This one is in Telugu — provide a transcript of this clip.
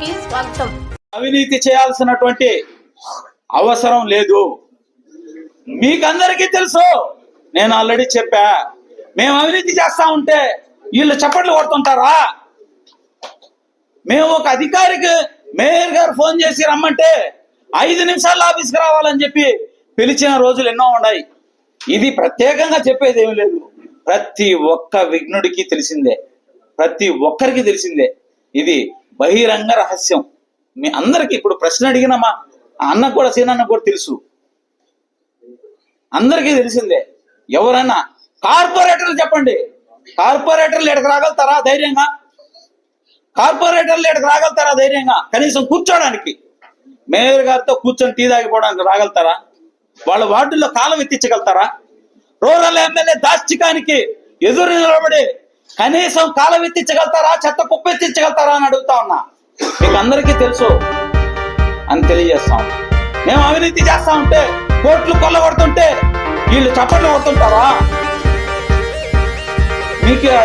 కి స్వాగతం. అవినీతి చేయాల్సినటువంటి అవసరం లేదు. మీకందరికీ తెలుసు నేను ఆల్రెడీ చెప్పా మేము అవినీతి చేస్తా ఉంటే వీళ్ళు చప్పట్లు కొడుతుంటారా? మేము ఒక అధికారికి మేయర్ గారు ఫోన్ చేసి రమ్మంటే ఐదు నిమిషాల్లో ఆఫీస్కి రావాలని చెప్పి పిలిచిన రోజులు ఎన్నో ఉన్నాయి. ఇది ప్రత్యేకంగా చెప్పేది ఏమి లేదు. ప్రతి ఒక్క విఘ్నుడికి తెలిసిందే. ప్రతి ఒక్కరికి తెలిసిందే. ఇది బహిరంగ రహస్యం. మీ అందరికి ఇప్పుడు ప్రశ్న అడిగిన మా అన్నకు కూడా సీనన్న కూడా తెలుసు. అందరికీ తెలిసిందే. ఎవరైనా కార్పొరేటర్లు చెప్పండి. కార్పొరేటర్లు ఎక్కడికి రాగలుగుతారా ధైర్యంగా? కార్పొరేటర్లు ఎక్కడికి రాగలుగుతారా ధైర్యంగా? కనీసం కూర్చోడానికి. మేయర్ గారితో కూర్చొని టీ తాగిపోవడానికి రాగలుగుతారా? వాళ్ళ వార్డుల్లో కాలం ఎత్తించగలుగుతారా? రూరల్ ఎమ్మెల్యే దాష్టికానికి ఎదురు నిలబడి కనీసం కాలం ఎత్తించగలుగుతారా చెత్త కుప్ప ఎత్తించగలుగుతారా అని అడుగుతా ఉన్నా. మీకు అందరికీ తెలుసు అని తెలియజేస్తాం. మేము అవినీతి చేస్తా ఉంటే కోట్లు కొల్లగొడుతుంటే వీళ్ళు చప్పట్లు కొడుతుంటారా? మీకే